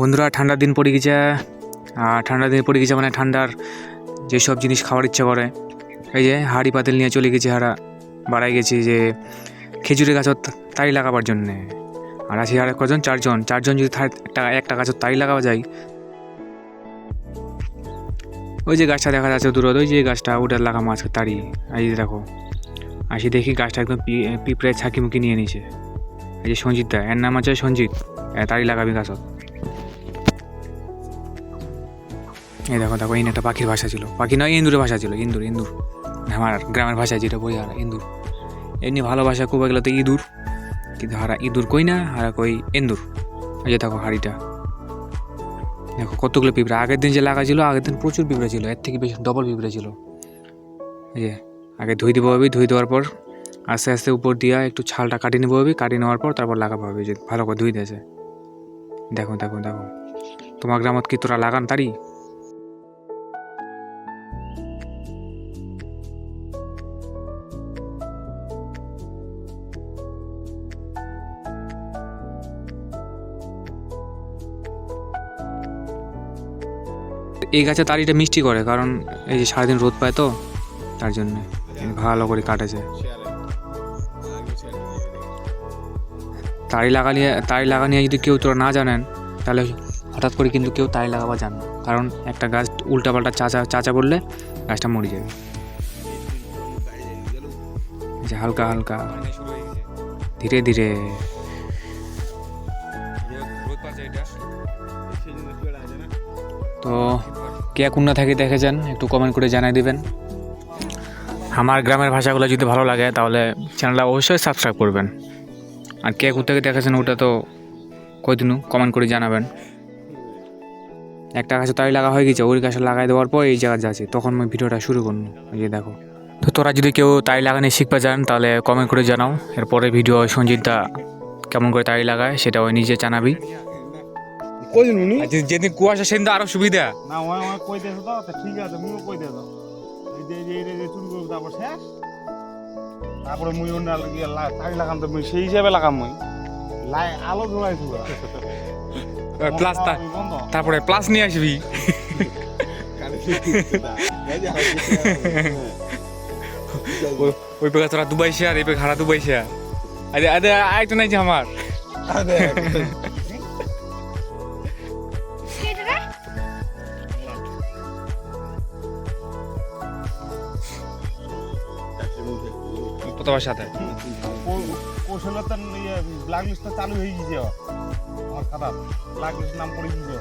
বন্ধুরা ঠান্ডার দিন পড়ে গেছে। আর ঠান্ডার দিন পড়ে গেছে মানে ঠান্ডার যেসব জিনিস খাওয়ার ইচ্ছা করে, এই যে হাড়ি পাতিল নিয়ে চলে গেছি হারা বাড়াই গেছি যে খেজুরের গাছত তাই লাগাবার জন্যে। আর আছি আর কজন? চারজন। চারজন যদি একটা গাছত তাই লাগাওয়া যায়। ওই যে গাছটা দেখা যাচ্ছে দূরে, ওই যে গাছটা ওটা লাগামো আজকে তাড়ি এই যে দেখো আসি দেখি গাছটা একদম পি- পিঁপড়ে ছাকিমুখি নিয়ে নিছে এই যে সঞ্জিত দা, এর নাম আছে সঞ্জিত তাড়ি লাগাবি গাছত এই দেখো দেখো, এই একটা পাখির ভাষা ছিল। পাখি নয় ইন্দুরের ভাষা ছিল, ইন্দুর ইন্দুর। আমার গ্রামের ভাষা যেটা বই আর ইন্দুর। এমনি ভালো ভাষা খুব এগুলো তো ইঁদুর। কিন্তু হারা ইঁদুর কই না, হারা কই ইন্দুর এই যে দেখো হাড়িটা। দেখো কতগুলো পিঁপড়া। আগের দিন যে লাগা ছিল, আগের দিন প্রচুর পিঁপড়া ছিল। এর থেকে বেশি ডবল পিঁপড়া ছিল। এই যে, আগে ধুই দেবো হবে ধুই দেওয়ার পর আস্তে আস্তে উপর দিয়া একটু ছালটা কাটিয়ে নেব হবে কাটিয়ে নেওয়ার পর তারপর লাগাবো হবে যে ভালো করে ধুই দিয়েছে। দেখো দেখো দেখো। তোমার গ্রামত কি তোরা লাগান তারি? এই গাছে তারিটা মিষ্টি করে, কারণ এই যে সারাদিন রোদ পায় তো, তার জন্য ভালো করে কাটেছে। তাড়ি লাগানিয়ে তাড়ি লাগানিয়ে যদি কেউ তোরা না জানেন, তাহলে হঠাৎ করে কিন্তু কেউ তাড়ি লাগাবা জান কারণ একটা গাছ উল্টাপাল্টা চাচা চাচা বললে গাছটা মরে যাবে। যে হালকা হালকা। ধীরে ধীরে। তো কে কোন থেকে দেখেছেন একটু কমেন্ট করে জানাই দিবেন। আমার গ্রামের ভাষাগুলো যদি ভালো লাগে, তাহলে চ্যানেলটা অবশ্যই সাবস্ক্রাইব করবেন। আর কে থেকে দেখেছেন ওটা তো কই দিনু কমেন্ট করে জানাবেন। একটা গাছে তাই লাগা হয়ে গেছে, ওই গাছে লাগাই দেওয়ার পর এই জায়গা যাচ্ছে। তখন আমি ভিডিওটা শুরু করব, এই যে দেখো। তো তোরা যদি কেউ তাই লাগানি শিখতে চান তাহলে কমেন্ট করে জানাও। এরপরে ভিডিও সঞ্জিতদা কেমন করে তাই লাগায়, সেটা ওই নিজে জানাবি। কইদিন উনি যেদিন কুয়াশা সেদিন তো আরও সুবিধা। না ওই আমার কই দেছো তো ঠিক আছে মুইও কই দেছো এই যে এই যে যে চুরি করব তারপর শেষ। তারপরে মুই অন্য গিয়ে তাই লাগাম তো মুই সেই হিসাবে লাগাম মুই। লাই আলো জ্বলাইছো প্লাস তারপরে প্লাস নিয়ে আসবি। ওই- পেকা তোরা দুবাই শেয়ার এই পেকা হারা দুবাই শেয়ার আরে আরে নাই যে আমার। প্রথমার সাথে। কৌশলতার ব্ল্যাক লিস্টটা চালু হয়ে গেছে আমার খারাপ। ব্ল্যাক লিস্ট নাম পড়ে গেছে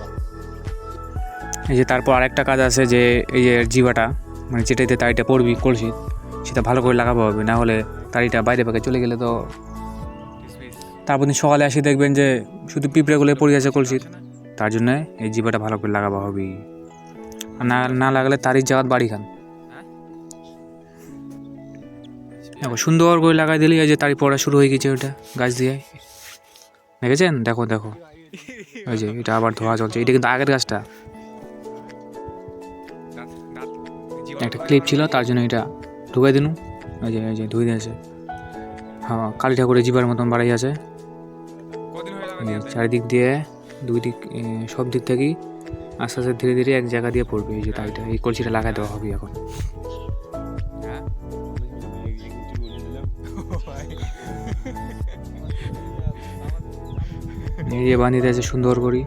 এই যে তারপর আরেকটা কাজ আছে যে এই যে জিবাটা মানে যেটাতে তাড়িটা পড়বি কলসি সেটা ভালো করে লাগাবো হবে না হলে তাড়িটা বাইরে পাকে চলে গেলে তো তারপর দিন সকালে আসি দেখবেন যে শুধু পিঁপড়েগুলো পড়ে আছে কলসির। তার জন্য এই জিবাটা ভালো করে লাগাবো হবে আর না না লাগালে তারির জায়গাত বাড়ি খান। দেখো, সুন্দর করে লাগাই দিলি, এই যে তারি পড়া শুরু হয়ে গেছে ওটা, গাছ দিয়ে। দেখেছেন? দেখো দেখো। ওই যে, এটা আবার ধোয়া চলছে। এটা কিন্তু আগের গাছটা। একটা ক্লিপ ছিল, তার জন্য এটা ঢুকাই দিনু। ওই যে ওই যে, ধুয়ে দিয়েছে। হ্যাঁ কালী ঠাকুরের জিবার মতন বাড়াই আছে। চারিদিক দিয়ে, দুই দিক সব দিক থেকেই আস্তে আস্তে ধীরে ধীরে এক জায়গা দিয়ে পড়বে। এই যে তাইটা এই কলসিটা লাগাই দেওয়া হবে এখন। এই যে বাঁধিয়ে দিয়েছে সুন্দর করে।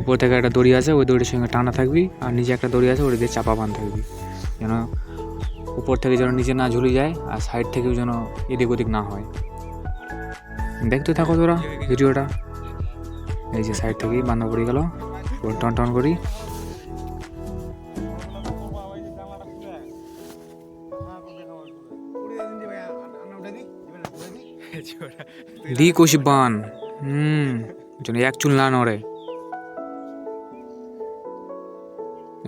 উপর থেকে একটা দড়ি আছে, ওই দড়ির সঙ্গে টানা থাকবি, আর নিচে একটা দড়ি আছে, ওটা দিয়ে চাপা বাঁধ থাকবি। যেন উপর থেকে যেন নিচে না ঝুলে যায়, আর সাইড থেকেও যেন এদিক ওদিক না হয়। দেখতে থাকো তোরা ভিডিওটা। এই যে সাইড থেকেই বান্ধব পড়ে গেল টন টন করি। দি কৌশিক বান হুম জন্য এক চুল না নড়ে।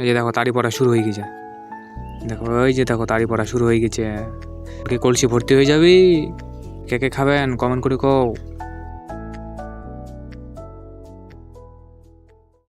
এই যে দেখো তাড়ি পড়া শুরু হয়ে গেছে। দেখো ওই যে দেখো তাড়ি পড়া শুরু হয়ে গেছে। কে কলসি ভর্তি হয়ে যাবি? কে কে খাবেন? কমেন্ট করে কও।